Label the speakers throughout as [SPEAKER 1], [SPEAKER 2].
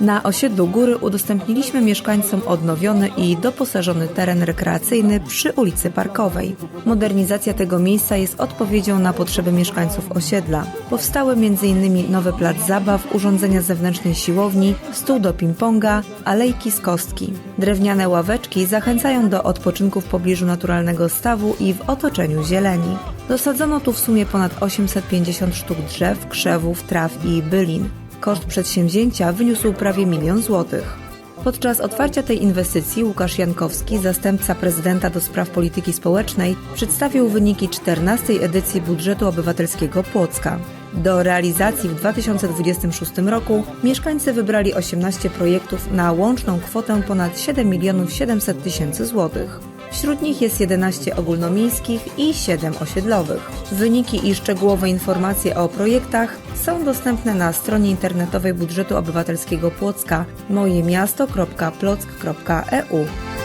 [SPEAKER 1] Na osiedlu Góry udostępniliśmy mieszkańcom odnowiony i doposażony teren rekreacyjny przy ulicy Parkowej. Modernizacja tego miejsca jest odpowiedzią na potrzeby mieszkańców osiedla. Powstały m.in. nowy plac zabaw, urządzenia zewnętrznej siłowni, stół do ping-ponga, alejki z kostki. Drewniane ławeczki zachęcają do odpoczynku w pobliżu naturalnego stawu i w otoczeniu zieleni. Dosadzono tu w sumie ponad 850 sztuk drzew, krzewów, traw i bylin. Koszt przedsięwzięcia wyniósł prawie milion złotych. Podczas otwarcia tej inwestycji Łukasz Jankowski, zastępca prezydenta do spraw polityki społecznej, przedstawił wyniki 14. edycji budżetu obywatelskiego Płocka. Do realizacji w 2026 roku mieszkańcy wybrali 18 projektów na łączną kwotę ponad 7 milionów 700 tysięcy złotych. Wśród nich jest 11 ogólnomiejskich i 7 osiedlowych. Wyniki i szczegółowe informacje o projektach są dostępne na stronie internetowej budżetu obywatelskiego Płocka mojemiasto.plock.eu.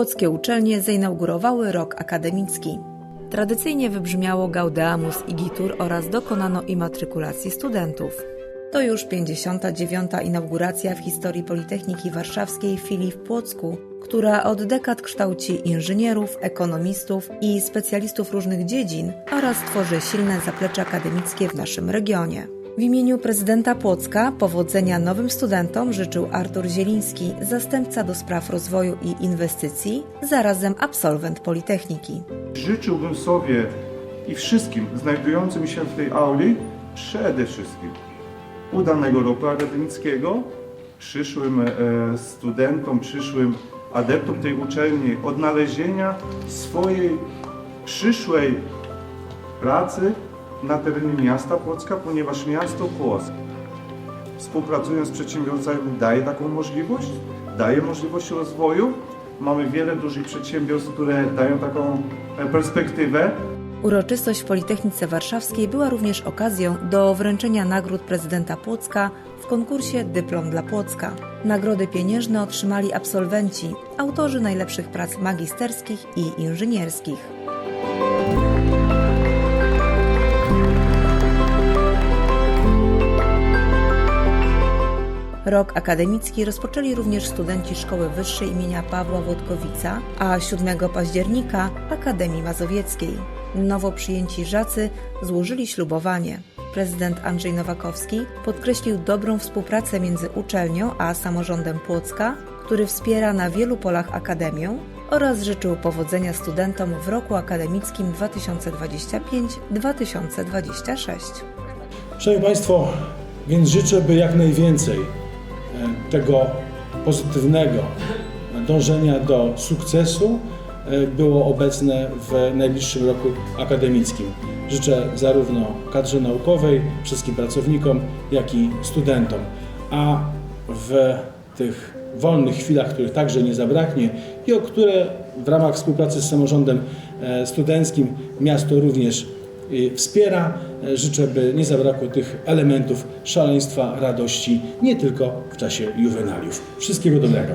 [SPEAKER 1] Płockie uczelnie zainaugurowały rok akademicki. Tradycyjnie wybrzmiało Gaudeamus Igitur oraz dokonano immatrykulacji studentów. To już 59. inauguracja w historii Politechniki Warszawskiej filii w Płocku, która od dekad kształci inżynierów, ekonomistów i specjalistów różnych dziedzin oraz tworzy silne zaplecze akademickie w naszym regionie. W imieniu prezydenta Płocka powodzenia nowym studentom życzył Artur Zieliński, zastępca do spraw rozwoju i inwestycji, zarazem absolwent Politechniki.
[SPEAKER 2] Życzyłbym sobie i wszystkim znajdującym się w tej auli przede wszystkim udanego roku akademickiego, przyszłym e, studentom, przyszłym adeptom tej uczelni, odnalezienia swojej przyszłej pracy na terenie miasta Płocka, ponieważ miasto Płock współpracując z przedsiębiorcami daje taką możliwość, daje możliwość rozwoju. Mamy wiele dużych przedsiębiorstw, które dają taką e, perspektywę.
[SPEAKER 1] Uroczystość w Politechnice Warszawskiej była również okazją do wręczenia nagród prezydenta Płocka w konkursie Dyplom dla Płocka. Nagrody pieniężne otrzymali absolwenci, autorzy najlepszych prac magisterskich i inżynierskich. Rok akademicki rozpoczęli również studenci Szkoły Wyższej imienia Pawła Włodkowica, a 7 października Akademii Mazowieckiej. Nowo przyjęci żacy złożyli ślubowanie. Prezydent Andrzej Nowakowski podkreślił dobrą współpracę między uczelnią a samorządem Płocka, który wspiera na wielu polach Akademię oraz życzył powodzenia studentom w roku akademickim 2025-2026.
[SPEAKER 3] Szanowni Państwo, więc życzę, by jak najwięcej tego pozytywnego dążenia do sukcesu e, było obecne w najbliższym roku akademickim. Życzę zarówno kadrze naukowej, wszystkim pracownikom, jak i studentom. A w tych wolnych chwilach, których także nie zabraknie i o które w ramach współpracy z samorządem e, studenckim miasto również wspiera. Życzę, by nie zabrakło tych elementów szaleństwa, radości, nie tylko w czasie juwenaliów. Wszystkiego dobrego.